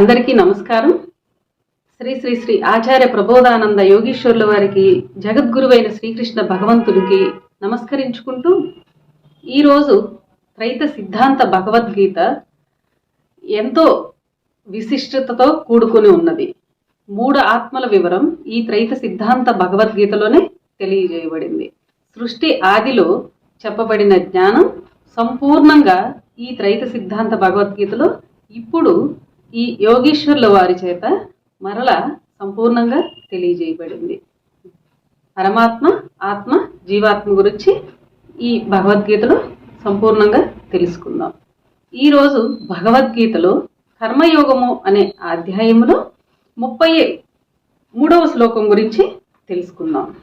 అందరికీ నమస్కారం. శ్రీ శ్రీ శ్రీ ఆచార్య ప్రబోధానంద యోగీశ్వరుల వారికి జగద్గురువైన శ్రీకృష్ణ భగవంతుడికి నమస్కరించుకుంటూ ఈరోజు త్రైత సిద్ధాంత భగవద్గీత ఎంతో విశిష్టతతో కూడుకుని ఉన్నది. మూడు ఆత్మల వివరం ఈ త్రైత సిద్ధాంత భగవద్గీతలోనే తెలియజేయబడింది. సృష్టి ఆదిలో చెప్పబడిన జ్ఞానం సంపూర్ణంగా ఈ త్రైత సిద్ధాంత భగవద్గీతలో ఇప్పుడు ఈ యోగేశ్వర్ల వారి చేత మరల సంపూర్ణంగా తెలియజేయబడింది. పరమాత్మ ఆత్మ జీవాత్మ గురించి ఈ భగవద్గీతలో సంపూర్ణంగా తెలుసుకుందాం. ఈరోజు భగవద్గీతలో కర్మయోగము అనే అధ్యాయంలో ముప్పై మూడవ శ్లోకం గురించి తెలుసుకుందాం.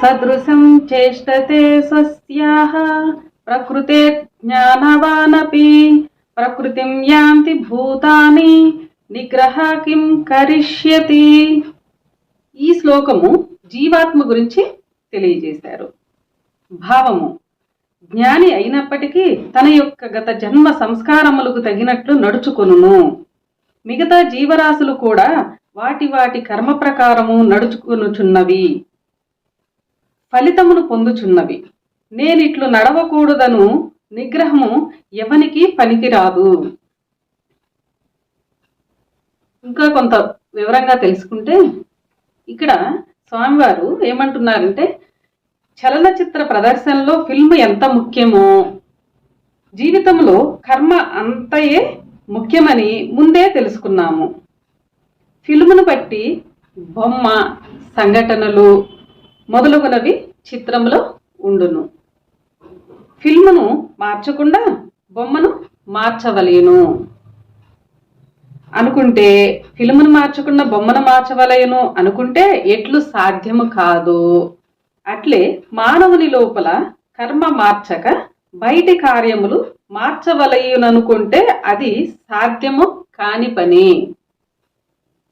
సదృశం చేష్టతే స్వస్యాహ ప్రకృతే జ్ఞానవానపి ప్రకృతిం యాంతి భూతాని నిగ్రహ కిం కరిష్యతి ఈ శ్లోకము జీవాత్మ గురించి తెలియజేశారు. భావము జ్ఞాని అయినప్పటికీ తన యొక్క గత జన్మ సంస్కారములకు తగినట్లు నడుచుకొనును. మిగతా జీవరాశులు కూడా వాటి వాటి కర్మ ప్రకారము నడుచుకొనుచున్నవి. ఫలితమును పొందుచున్నవి. నేనిట్లు నడవకూడదను నిగ్రహము ఎవనికి పనికిరాదు. ఇంకా కొంత వివరంగా తెలుసుకుంటే ఇక్కడ స్వామివారు ఏమంటున్నారంటే చలనచిత్ర ప్రదర్శనలో ఫిల్మ్ ఎంత ముఖ్యమో జీవితంలో కర్మ అంతయే ముఖ్యమని ముందే తెలుసుకున్నాము. ఫిల్మును బట్టి బొమ్మ సంఘటనలు మొదలగునవి చిత్రంలో ఉండును. ఫిల్మును మార్చకుండా బొమ్మను మార్చవలేను. అనుకుంటే ఫిల్మును మార్చకుండా బొమ్మను మార్చవలేను. అనుకుంటే ఎట్లు సాధ్యము కాదు. అట్లే మానవుని లోపల కర్మ మార్చక బయటి కార్యములు మార్చవలయుననుకుంటే అది సాధ్యము కాని పని.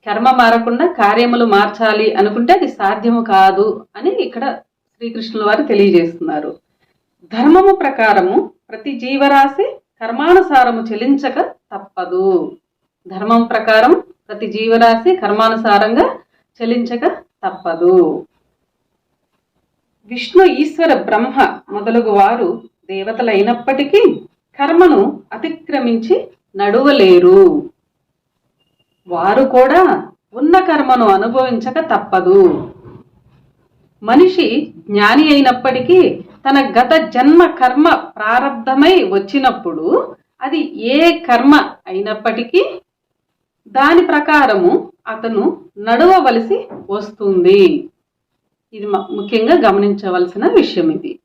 కర్మ మారకుండా కార్యములు మార్చాలి అనుకుంటే అది సాధ్యము కాదు అని ఇక్కడ శ్రీకృష్ణుల వారు తెలియజేస్తున్నారు. ధర్మము ప్రకారము ప్రతి జీవరాశి కర్మానుసారము చెలించక తప్పదు. ధర్మం ప్రకారం ప్రతి జీవరాశి కర్మానుసారంగా చెలించక తప్పదు. విష్ణు ఈశ్వర బ్రహ్మ మొదలగు వారు దేవతలైనప్పటికీ కర్మను అతిక్రమించి నడువలేరు. వారు కూడా ఉన్న కర్మను అనుభవించక తప్పదు. మనిషి జ్ఞాని అయినప్పటికీ తన గత జన్మ కర్మ ప్రారంధమై వచ్చినప్పుడు అది ఏ కర్మ అయినప్పటికీ దాని ప్రకారము అతను నడవవలసి వస్తుంది. ఇది మ- ముఖ్యంగా గమనించవలసిన విషయం ఇది.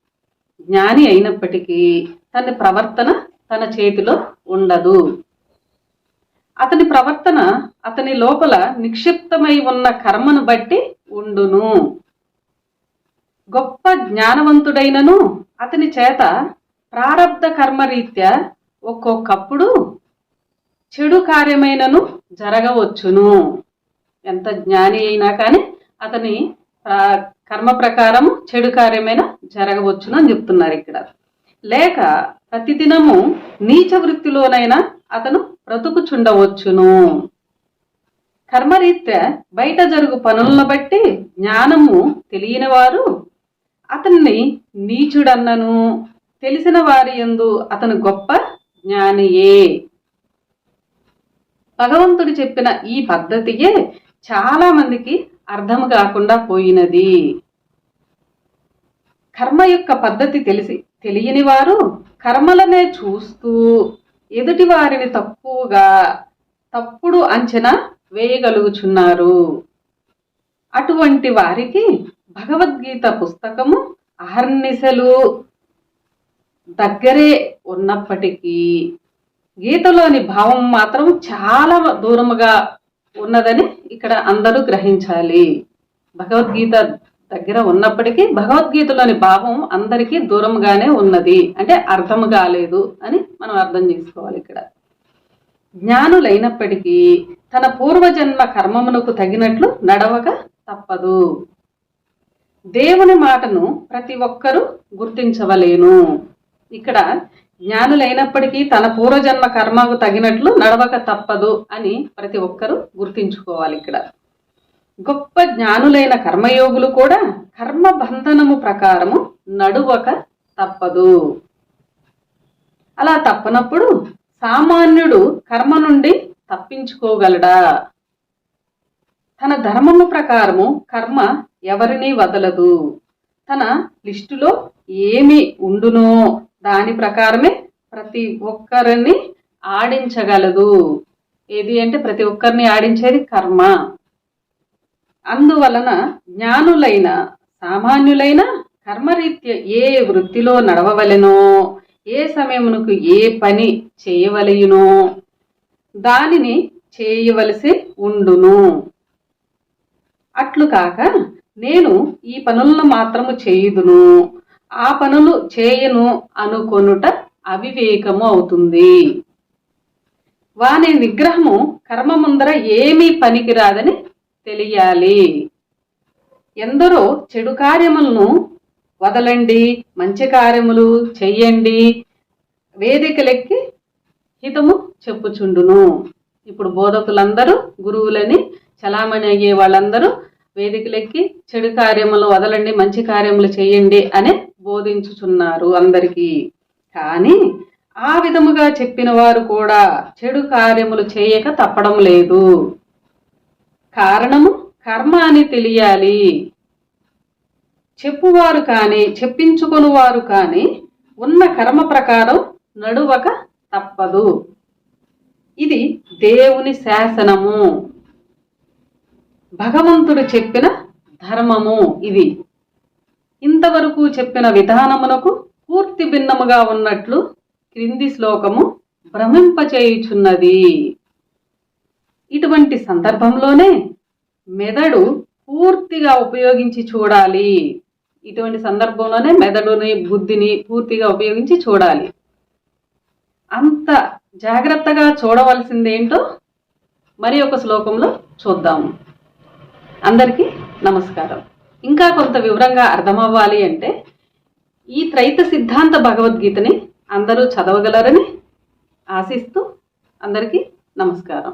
జ్ఞాని అయినప్పటికీ తన ప్రవర్తన తన చేతిలో ఉండదు. అతని ప్రవర్తన అతని లోపల నిక్షిప్తమై ఉన్న కర్మను బట్టి ఉండును. గొప్ప జ్ఞానవంతుడైనను అతని చేత ప్రారబ్ధ కర్మరీత్యా ఒక్కొక్కప్పుడు చెడు కార్యమైనను జరగవచ్చును. ఎంత జ్ఞాని అయినా కానీ అతని కర్మ ప్రకారం చెడు కార్యమైన జరగవచ్చును అని చెప్తున్నారు ఇక్కడ. లేక ప్రతిదినము నీచ వృత్తిలోనైనా అతను బ్రతుకుచుండవచ్చును. కర్మరీత్యా బయట జరుగు పనులను బట్టి జ్ఞానము తెలియని వారు అతన్ని నీచుడన్నను తెలిసిన వారి ఎందు అతను గొప్ప జ్ఞానియే. భగవంతుడు చెప్పిన ఈ పద్ధతియే చాలా మందికి అర్థం కాకుండా పోయినది. కర్మ యొక్క పద్ధతి తెలిసి తెలియని వారు కర్మలనే చూస్తూ ఎదుటి వారిని తక్కువగా తప్పుడు అంచనా వేయగలుగుచున్నారు. అటువంటి వారికి భగవద్గీత పుస్తకము అహర్నిశలు దగ్గరే ఉన్నప్పటికీ గీతలోని భావం మాత్రం చాలా దూరముగా ఉన్నదని ఇక్కడ అందరూ గ్రహించాలి. భగవద్గీత దగ్గర ఉన్నప్పటికీ భగవద్గీతలోని భావం అందరికీ దూరంగానే ఉన్నది. అంటే అర్థం కాలేదు అని మనం అర్థం చేసుకోవాలి ఇక్కడ. జ్ఞానులైనప్పటికీ తన పూర్వజన్మ కర్మమునకు తగినట్లు నడవక తప్పదు. దేవుని మాటను ప్రతి ఒక్కరూ గుర్తించవలేను. ఇక్కడ జ్ఞానులైనప్పటికీ తన పూర్వజన్మ కర్మకు తగినట్లు నడవక తప్పదు అని ప్రతి ఒక్కరూ గుర్తించుకోవాలి ఇక్కడ. గొప్ప జ్ఞానులైన కర్మయోగులు కూడా కర్మ బంధనము ప్రకారము నడువక తప్పదు. అలా తప్పనప్పుడు సామాన్యుడు కర్మ నుండి తప్పించుకోగలడా? తన ధర్మము ప్రకారము కర్మ ఎవరిని వదలదు. తన లిస్టులో ఏమి ఉండునో దాని ప్రకారమే ప్రతి ఒక్కరిని ఆడించగలదు. ఏది అంటే ప్రతి ఒక్కరిని ఆడించేది కర్మ. అందువలన జ్ఞానులైన సామాన్యులైన కర్మరీత్య ఏ వృత్తిలో నడవవలెనో ఏ సమయమునకు ఏ పని చేయవలయునో దానిని చేయవలసి ఉండును. అట్లు కాక నేను ఈ పనులను మాత్రము చేయుదును. ఆ పనులు చేయను అనుకొనుట అవివేకము అవుతుంది. వాని నిగ్రహము కర్మ ముందర ఏమీ పనికిరాదని తెలియాలి. ఎందరో చెడు కార్యములను వదలండి మంచి కార్యములు చెయ్యండి వేదికలెక్కి హితము చెప్పుచుండును. ఇప్పుడు బోధకులందరూ గురువులని చలామణి అయ్యే వాళ్ళందరూ వేదికలెక్కి చెడు కార్యములు వదలండి మంచి కార్యములు చేయండి అని బోధించుచున్నారు అందరికీ. కానీ ఆ విధముగా చెప్పిన వారు కూడా చెడు కార్యములు చేయక తప్పడం లేదు. కారణము కర్మ అని తెలియాలి. చెప్పువారు కానీ చెప్పించుకొనివారు కానీ ఉన్న కర్మ ప్రకారం నడువక తప్పదు. ఇది దేవుని శాసనము. భగవంతుడు చెప్పిన ధర్మము ఇది ఇంతవరకు చెప్పిన విధానమునకు పూర్తి భిన్నముగా ఉన్నట్లు క్రింది శ్లోకము భ్రమింపచేయుచున్నది. ఇటువంటి సందర్భంలోనే మెదడు పూర్తిగా ఉపయోగించి చూడాలి. ఇటువంటి సందర్భంలోనే మెదడుని బుద్ధిని పూర్తిగా ఉపయోగించి చూడాలి. అంత జాగ్రత్తగా చూడవలసిందేంటో మరి ఒక శ్లోకంలో చూద్దాము. అందరికీ నమస్కారం. ఇంకా కొంత వివరంగా అర్థమవ్వాలి అంటే ఈ త్రైత సిద్ధాంత భగవద్గీతని అందరూ చదవగలరని ఆశిస్తూ అందరికీ నమస్కారం.